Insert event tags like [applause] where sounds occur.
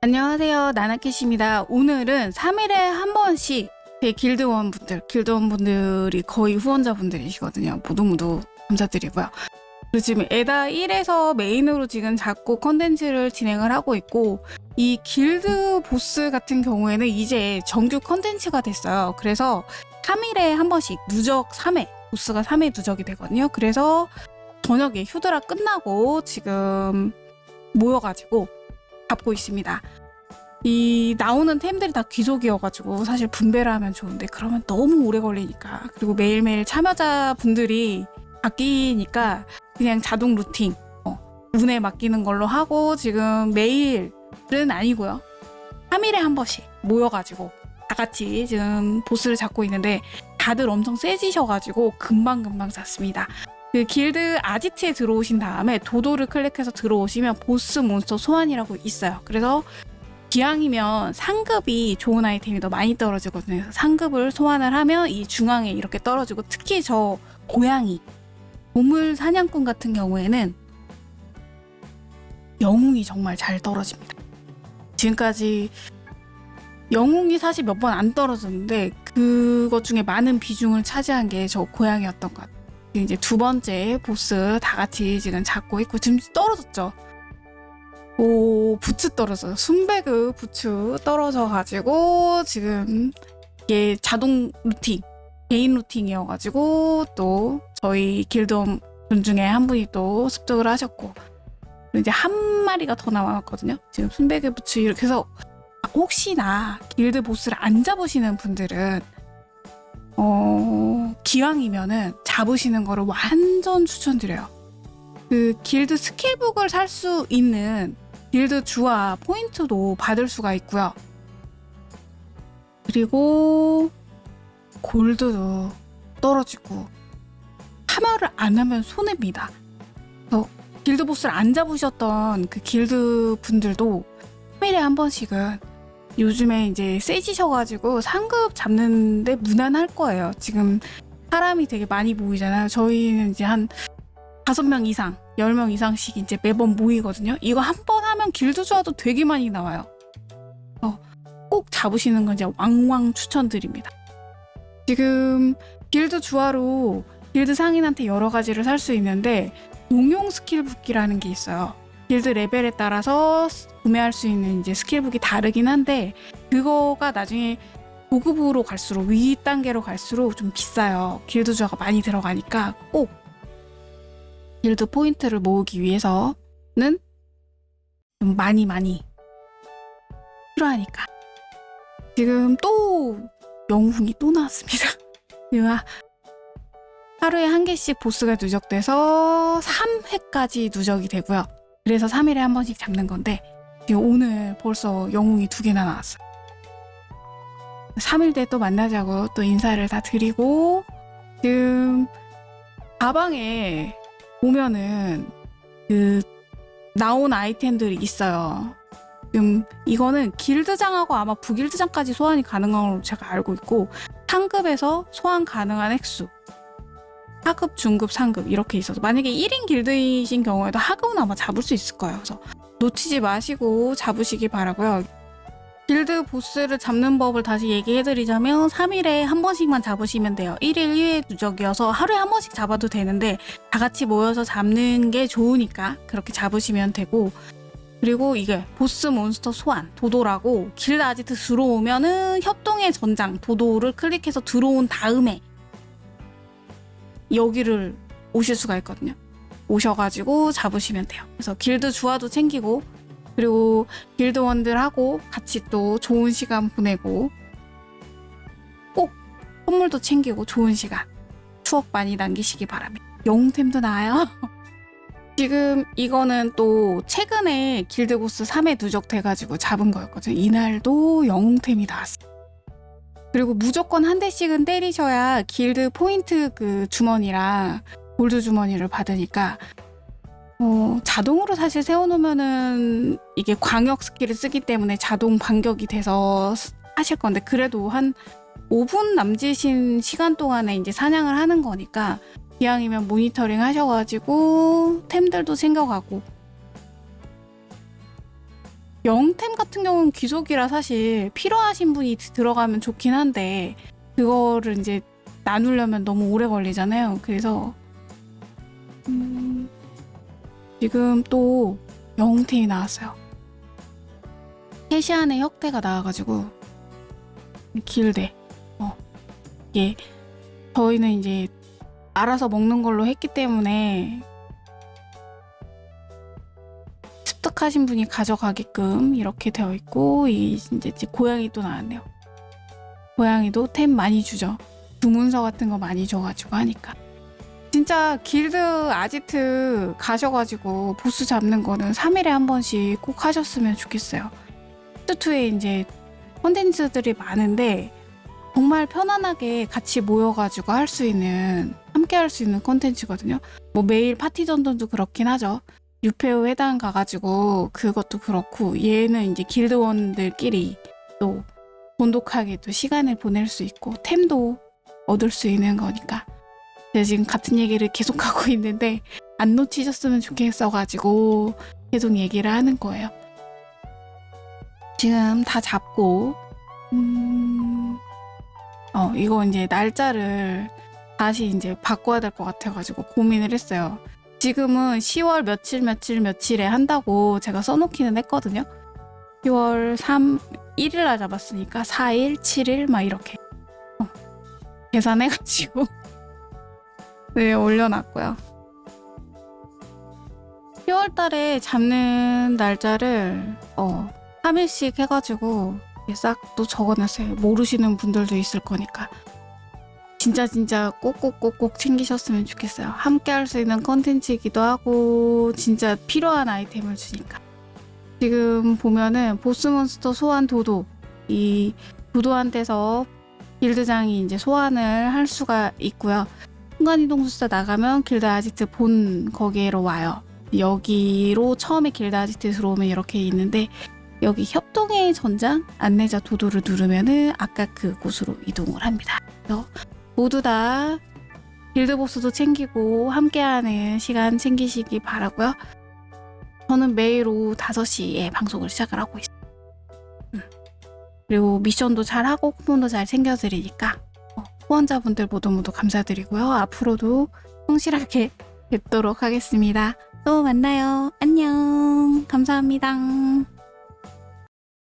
안녕하세요. 나나캣입니다. 오늘은 3일에 한 번씩 제 길드원 분들, 길드원 분들이 거의 후원자분들이시거든요. 모두 모두 감사드리고요. 그리고 지금 에다 1에서 메인으로 지금 잡고 컨텐츠를 진행을 하고 있고 이 길드 보스 같은 경우에는 이제 정규 컨텐츠가 됐어요. 그래서 3일에 한 번씩 누적 3회 보스가 3회 누적이 되거든요. 그래서 저녁에 휴드라 끝나고 지금 모여가지고 잡고 있습니다. 이 나오는 템들이 다 귀속이어가지고 사실 분배를 하면 좋은데 그러면 너무 오래 걸리니까. 그리고 매일매일 참여자 분들이 바뀌니까 그냥 자동 루팅 어, 운에 맡기는 걸로 하고 지금 매일은 아니고요. 3일에 한 번씩 모여가지고 다 같이 지금 보스를 잡고 있는데 다들 엄청 세지셔가지고 금방금방 잡습니다 그 길드 아지트에 들어오신 다음에 도도를 클릭해서 들어오시면 보스 몬스터 소환이라고 있어요. 그래서 기왕이면 상급이 좋은 아이템이 더 많이 떨어지거든요. 상급을 소환을 하면 이 중앙에 이렇게 떨어지고 특히 저 고양이 보물 사냥꾼 같은 경우에는 영웅이 정말 잘 떨어집니다. 지금까지 영웅이 사실 몇 번 안 떨어졌는데 그것 중에 많은 비중을 차지한 게 저 고양이였던 것 같아요. 이제 두 번째 보스 다 같이 지금 잡고 있고 지금 떨어졌죠. 오 부츠 떨어져요. 순배그 부츠 떨어져 가지고 지금 이게 자동 루팅 개인 루팅이어가지고 또 저희 길드원 분 중에 한 분이 또 습득을 하셨고 이제 한 마리가 더 남았거든요. 지금 순배그 부츠 이렇게 해서 혹시나 길드 보스를 안 잡으시는 분들은 어, 기왕이면은 잡으시는 거를 완전 추천드려요. 그 길드 스킬북을 살 수 있는 길드 주화 포인트도 받을 수가 있고요. 그리고 골드도 떨어지고 참여를 안 하면 손해입니다. 그래서 길드 보스를 안 잡으셨던 그 길드 분들도 3일에 한 번씩은 요즘에 이제 세지셔가지고 상급 잡는데 무난할 거예요. 지금 사람이 되게 많이 모이잖아요. 저희는 이제 한 다섯 명 이상, 열 명 이상씩 이제 매번 모이거든요. 이거 한 번 하면 길드 주화도 되게 많이 나와요. 어, 꼭 잡으시는 건 이제 왕왕 추천드립니다. 지금 길드 주화로 길드 상인한테 여러 가지를 살 수 있는데 공용 스킬북이라는 게 있어요. 길드 레벨에 따라서 구매할 수 있는 이제 스킬북이 다르긴 한데 그거가 나중에 고급으로 갈수록 위 단계로 갈수록 좀 비싸요. 길드 주화가 많이 들어가니까 꼭 길드 포인트를 모으기 위해서는 좀 많이 많이 필요하니까 지금 또 영웅이 또 나왔습니다. [laughs] 지금 하루에 한 개씩 보스가 누적돼서 3회까지 누적이 되고요. 그래서 3일에 한 번씩 잡는 건데 오늘 벌써 영웅이 두 개나 나왔어요. 3일 뒤에 또 만나자고 또 인사를 다 드리고 지금 가방에 보면은 그 나온 아이템들이 있어요. 지금 이거는 길드장하고 아마 부길드장까지 소환이 가능한 걸로 제가 알고 있고 상급에서 소환 가능한 획수 하급, 중급, 상급 이렇게 있어서 만약에 1인 길드이신 경우에도 하급은 아마 잡을 수 있을 거예요. 그래서 놓치지 마시고 잡으시기 바라고요. 길드 보스를 잡는 법을 다시 얘기해드리자면 3일에 한 번씩만 잡으시면 돼요. 1일 2회 누적이어서 하루에 한 번씩 잡아도 되는데 다 같이 모여서 잡는 게 좋으니까 그렇게 잡으시면 되고 그리고 이게 보스 몬스터 소환 도도라고 길드 아지트 들어오면은 협동의 전장 도도를 클릭해서 들어온 다음에 여기를 오실 수가 있거든요. 오셔가지고 잡으시면 돼요. 그래서 길드 주화도 챙기고 그리고 길드원들하고 같이 또 좋은 시간 보내고 꼭 선물도 챙기고 좋은 시간 추억 많이 남기시기 바랍니다. 영웅템도 나와요. [laughs] 지금 이거는 또 최근에 길드보스 3회 누적돼가지고 잡은 거였거든요. 이날도 영웅템이 나왔어요. 그리고 무조건 한 대씩은 때리셔야 길드 포인트 그 주머니랑 골드 주머니를 받으니까 어, 자동으로 사실 세워놓으면은 이게 광역 스킬을 쓰기 때문에 자동 반격이 돼서 하실 건데 그래도 한 5분 남짓인 시간 동안에 이제 사냥을 하는 거니까 기왕이면 모니터링 하셔가지고 템들도 챙겨가고 영템 같은 경우는 귀속이라 사실 필요하신 분이 들어가면 좋긴 한데 그거를 이제 나누려면 너무 오래 걸리잖아요. 그래서 음, 지금 또 영웅템이 나왔어요. 캐시안의 혁대가 나와가지고 길대. 어 이게 저희는 이제 알아서 먹는 걸로 했기 때문에 습득하신 분이 가져가게끔 이렇게 되어 있고 이 이제 고양이 또 나왔네요. 고양이도 템 많이 주죠. 주문서 같은 거 많이 줘가지고 하니까. 진짜 길드 아지트 가셔가지고 보스 잡는 거는 3일에 한 번씩 꼭 하셨으면 좋겠어요. 투투에 이제 콘텐츠들이 많은데 정말 편안하게 같이 모여가지고 할 수 있는 함께 할 수 있는 콘텐츠거든요. 뭐 매일 파티 전전도 그렇긴 하죠. 유페오 회당 가가지고 그것도 그렇고 얘는 이제 길드원들끼리 또 돈독하게 또 시간을 보낼 수 있고 템도 얻을 수 있는 거니까 제가 지금 같은 얘기를 계속하고 [laughs] 있는데 안 놓치셨으면 좋겠어가지고 계속 얘기를 하는 거예요. 지금 다 잡고 음... 어 이거 이제 날짜를 다시 이제 바꿔야 될 것 같아가지고 고민을 했어요. 지금은 10월 며칠 며칠 며칠에 한다고 제가 써놓기는 했거든요. 10월 3 1일 날 잡았으니까 4일, 7일 막 이렇게 어, 계산해가지고 네 올려놨고요. 10월 달에 잡는 날짜를 어 3일씩 해가지고 싹 또 적어놨어요. 모르시는 분들도 있을 거니까. 진짜 진짜 꼭꼭꼭꼭 챙기셨으면 좋겠어요. 함께 할 수 있는 컨텐츠이기도 하고 진짜 필요한 아이템을 주니까. 지금 보면은 보스몬스터 소환 도도 이 도도한테서 길드장이 이제 소환을 할 수가 있고요. 순간이동술사 나가면 길드 아지트 본 거기로 와요. 여기로 처음에 길드 아지트 들어오면 이렇게 있는데 여기 협동의 전장 안내자 도도를 누르면은 아까 그곳으로 이동을 합니다. 그래서 모두 다 길드 보스도 챙기고 함께하는 시간 챙기시기 바라고요. 저는 매일 오후 5시에 방송을 시작을 하고 있어요. 음. 그리고 미션도 잘 하고 쿠폰도 잘 챙겨드리니까 어, 후원자분들 모두 모두 감사드리고요. 앞으로도 성실하게 뵙도록 하겠습니다. 또 만나요. 안녕. 감사합니다.